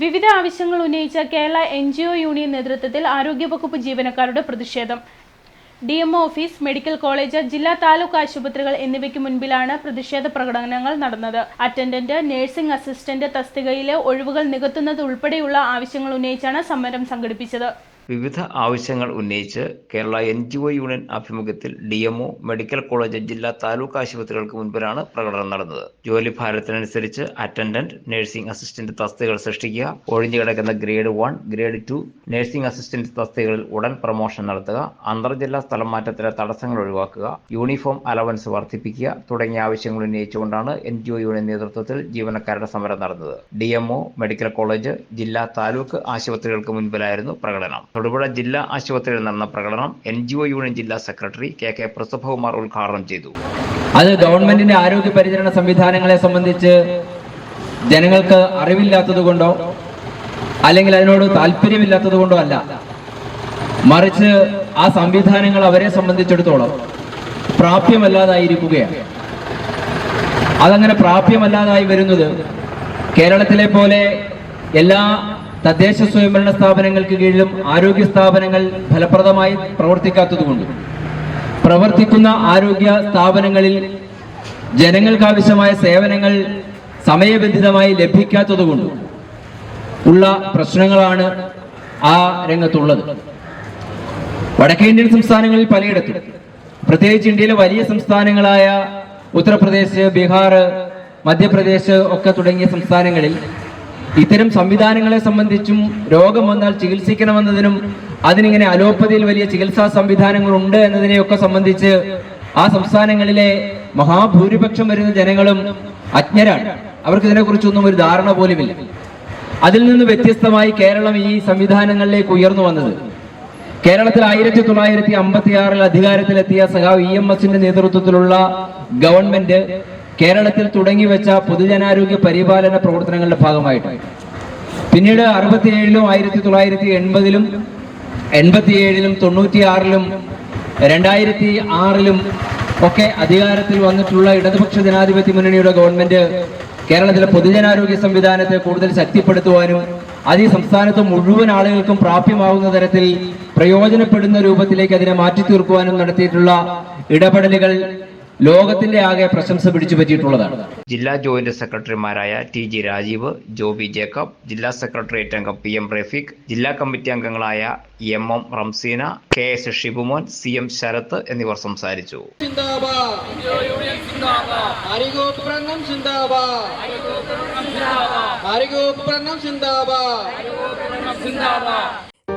വിവിധ ആവശ്യങ്ങൾ ഉന്നയിച്ച Kerala N G O union നേതൃത്വത്തിൽ ആരോഗ്യവകുപ്പ് ജീവനക്കാരുടെ പ്രതിഷേധം. D M office medical college ജില്ലാ താലൂക്ക് ആശുപത്രികൾ എന്നിവയ്ക്ക് മുൻപിലാണ് പ്രതിഷേധ പ്രകടനങ്ങൾ നടന്നത്. അറ്റൻഡന്റ് നഴ്സിംഗ് അസിസ്റ്റന്റ് തസ്തികയിലെ ഒഴിവുകൾ നികത്തുന്നത് ഉൾപ്പെടെയുള്ള ആവശ്യങ്ങൾ ഉന്നയിച്ചാണ് സമരം സംഘടിപ്പിച്ചത്. വിവിധ ആവശ്യങ്ങൾ ഉന്നയിച്ച് Kerala N G O union ആഭിമുഖ്യത്തിൽ D M O medical college ജില്ലാ താലൂക്ക് ആശുപത്രികൾക്ക് മുൻപിലാണ് പ്രകടനം നടന്നത്. ജോലി ഭാരത്തിനനുസരിച്ച് അറ്റൻഡന്റ് നഴ്സിംഗ് അസിസ്റ്റന്റ് തസ്തികകൾ സൃഷ്ടിക്കുക. ഒഴിഞ്ഞുകിടക്കുന്ന grade one grade two nursing assistant തസ്തികകളിൽ ഉടൻ പ്രൊമോഷൻ നടത്തുക. അന്തർജില്ലാ സ്ഥലം മാറ്റത്തിലെ തടസ്സങ്ങൾ ഒഴിവാക്കുക. യൂണിഫോം അലവൻസ് വർദ്ധിപ്പിക്കുക തുടങ്ങിയ ആവശ്യങ്ങൾ ഉന്നയിച്ചുകൊണ്ടാണ് എൻ ജി ഒ യൂണിയൻ നേതൃത്വത്തിൽ ജീവനക്കാരുടെ സമരം നടന്നത്. ഡി എംഒ മെഡിക്കൽ കോളേജ് ജില്ലാ താലൂക്ക് ആശുപത്രികൾക്ക് മുൻപിലായിരുന്നു പ്രകടനം. തൊടുപുഴ ജില്ലാ ആശുപത്രിയിൽ നടന്ന പ്രകടനം എൻ ജി ഒ യൂണിയൻ ജില്ലാ സെക്രട്ടറി കെ കെ പ്രസഭകുമാർ ഉദ്ഘാടനം ചെയ്തു. അത് ഗവൺമെന്റിന്റെ ആരോഗ്യ പരിചരണ സംവിധാനങ്ങളെ സംബന്ധിച്ച് ജനങ്ങൾക്ക് അറിവില്ലാത്തത് കൊണ്ടോ അല്ലെങ്കിൽ അതിനോട് താല്പര്യമില്ലാത്തത് കൊണ്ടോ അല്ല. മറിച്ച് ആ സംവിധാനങ്ങൾ അവരെ സംബന്ധിച്ചിടത്തോളം പ്രാപ്യമല്ലാതായിരിക്കുകയാണ്. അതങ്ങനെ പ്രാപ്യമല്ലാതായി വരുന്നത് കേരളത്തിലെ പോലെ എല്ലാ തദ്ദേശ സ്വയംഭരണ സ്ഥാപനങ്ങൾക്ക് കീഴിലും ആരോഗ്യ സ്ഥാപനങ്ങൾ ഫലപ്രദമായി പ്രവർത്തിക്കാത്തതുകൊണ്ട് പ്രവർത്തിക്കുന്ന ആരോഗ്യ സ്ഥാപനങ്ങളിൽ ജനങ്ങൾക്ക് ആവശ്യമായ സേവനങ്ങൾ സമയബന്ധിതമായി ലഭിക്കാത്തതുകൊണ്ട് ഉള്ള പ്രശ്നങ്ങളാണ് ആ രംഗത്തുള്ളത്. വടക്കേ ഇന്ത്യൻ സംസ്ഥാനങ്ങളിൽ പലയിടത്തും പ്രത്യേകിച്ച് ഇന്ത്യയിലെ വലിയ സംസ്ഥാനങ്ങളായ ഉത്തർപ്രദേശ് ബീഹാർ മധ്യപ്രദേശ് ഒക്കെ തുടങ്ങിയ സംസ്ഥാനങ്ങളിൽ ഇത്തരം സംവിധാനങ്ങളെ സംബന്ധിച്ചും രോഗം വന്നാൽ ചികിത്സിക്കണമെന്നതിനും അതിനിങ്ങനെ അലോപ്പതിയിൽ വലിയ ചികിത്സാ സംവിധാനങ്ങളുണ്ട് എന്നതിനെയൊക്കെ സംബന്ധിച്ച് ആ സംസ്ഥാനങ്ങളിലെ മഹാഭൂരിപക്ഷം വരുന്ന ജനങ്ങളും അജ്ഞരാണ്. അവർക്ക് ഇതിനെക്കുറിച്ചൊന്നും ഒരു ധാരണ പോലുമില്ല. അതിൽ നിന്ന് വ്യത്യസ്തമായി കേരളം ഈ സംവിധാനങ്ങളിലേക്ക് ഉയർന്നു വന്നത്. കേരളത്തിൽ ആയിരത്തി തൊള്ളായിരത്തി അമ്പത്തി ആറിൽ അധികാരത്തിലെത്തിയ സഖാവ് ഇ എം എസിന്റെ നേതൃത്വത്തിലുള്ള ഗവൺമെന്റ് കേരളത്തിൽ തുടങ്ങി വെച്ച പൊതുജനാരോഗ്യ പരിപാലന പ്രവർത്തനങ്ങളുടെ ഭാഗമായിട്ട്. പിന്നീട് അറുപത്തിയേഴിലും ആയിരത്തി തൊള്ളായിരത്തി എൺപതിലും എൺപത്തിയേഴിലും തൊണ്ണൂറ്റിയാറിലും രണ്ടായിരത്തി ആറിലും ഒക്കെ അധികാരത്തിൽ വന്നിട്ടുള്ള ഇടതുപക്ഷ ജനാധിപത്യ മുന്നണിയുടെ ഗവൺമെന്റ് കേരളത്തിലെ പൊതുജനാരോഗ്യ സംവിധാനത്തെ കൂടുതൽ ശക്തിപ്പെടുത്തുവാനും അത് ഈ സംസ്ഥാനത്ത് മുഴുവൻ ആളുകൾക്കും പ്രാപ്യമാവുന്ന തരത്തിൽ പ്രയോജനപ്പെടുന്ന രൂപത്തിലേക്ക് അതിനെ മാറ്റി തീർക്കുവാനും നടത്തിയിട്ടുള്ള ഇടപെടലുകൾ ലോകത്തിന്റെ ആകെ പ്രശംസ പിടിച്ചു പറ്റിയിട്ടുള്ളതാണ്. ജില്ലാ ജോയിന്റ് സെക്രട്ടറിമാരായ ടി ജി രാജീവ് ജോബി ജേക്കബ് ജില്ലാ സെക്രട്ടേറിയറ്റ് അംഗം പി എം റഫീഖ് ജില്ലാ കമ്മിറ്റി അംഗങ്ങളായ M M Ramseena K S Shibumon C M Sarath എന്നിവർ സംസാരിച്ചു. സിന്ദാബാദ്